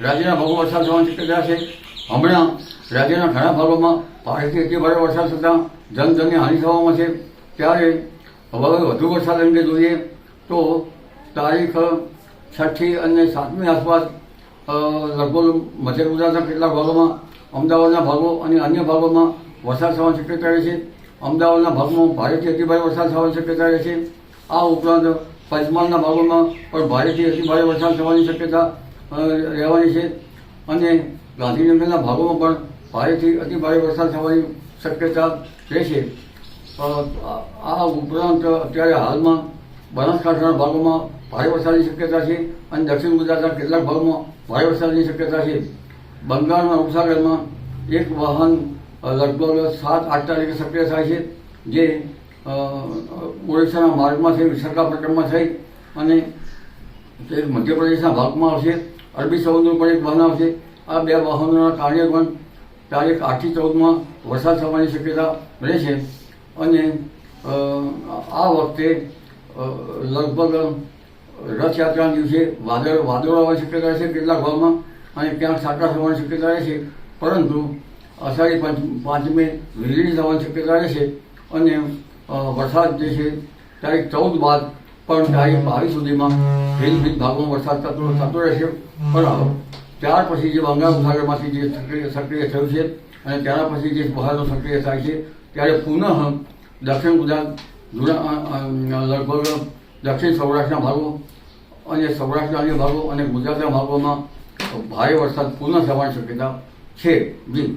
રાજ્યના ભાગો વરસાદ થવાની શક્યતા છે. હમણાં રાજ્યના ઘણા ભાગોમાં ભારેથી અતિ ભારે વરસાદ થતાં જનધનને હાનિ થવામાં છે. ત્યારે હવે વધુ વરસાદ અંગે જોઈએ તો તારીખ છઠ્ઠી અને સાતમી આસપાસ લગભગ મધ્ય ગુજરાતના કેટલાક ભાગોમાં, અમદાવાદના ભાગો અને અન્ય ભાગોમાં વરસાદ થવાની શક્યતા રહે છે. અમદાવાદના ભાગમાં ભારેથી અતિભારે વરસાદ થવાની શક્યતા રહે છે. આ ઉપરાંત પંચમહાલના ભાગોમાં પણ ભારેથી અતિભારે વરસાદ થવાની શક્યતા રહેવાની છે. અને ગાંધીનગરના ભાગોમાં પણ ભારેથી અતિભારે વરસાદ થવાની શક્યતા રહેશે આ- ઉપરાંત અત્યારે હાલમાં બનાસકાંઠાના ભાગોમાં ભારે વરસાદની શક્યતા છે અને દક્ષિણ ગુજરાતના કેટલાક ભાગોમાં ભારે વરસાદની શક્યતા છે. બંગાળના ઉપસાગરમાં એક વાહન લગભગ સાત આઠ તારીખે સક્રિય થાય છે, જે ઓડિશાના માર્ગમાં થઈ વિશાખાપટ્ટનમાં થઈ અને તે મધ્યપ્રદેશના ભાગમાં આવશે. અરબી સમુદ્ર પર એક વાહન આવશે. આ બે વાહનોના પણ તારીખ આઠથી ચૌદમાં વરસાદ થવાની શક્યતા રહેશે અને આ વખતે લગભગ રથયાત્રાના દિવસે વાદળ, વાદળો આવવાની શક્યતા રહેશે કેટલાક ભાગમાં અને ક્યાંક સાટા થવાની શક્યતા રહેશે. પરંતુ અષાઢી પાંચ, પાંચમે વીજળી થવાની શક્યતા રહેશે. અને વરસાદ જે છે, તારીખ ચૌદ બાદ પણ તારીખ બાવીસ સુધીમાં ભેજ ભેજ ભાગમાં વરસાદ થતો થતો રહેશે. પણ ત્યાર પછી જે બંગાળ ઉપસાગરમાંથી જે સક્રિય સક્રિય થયું છે અને ત્યાર પછી જે બહારનો સક્રિય થાય છે, ત્યારે પુનઃ દક્ષિણ ગુજરાત લગભગ દક્ષિણ સૌરાષ્ટ્રના ભાગો અને સૌરાષ્ટ્રના અન્ય ભાગો અને ગુજરાતના ભાગોમાં ભારે વરસાદ પુનઃ થવાની શક્યતા છે. જી.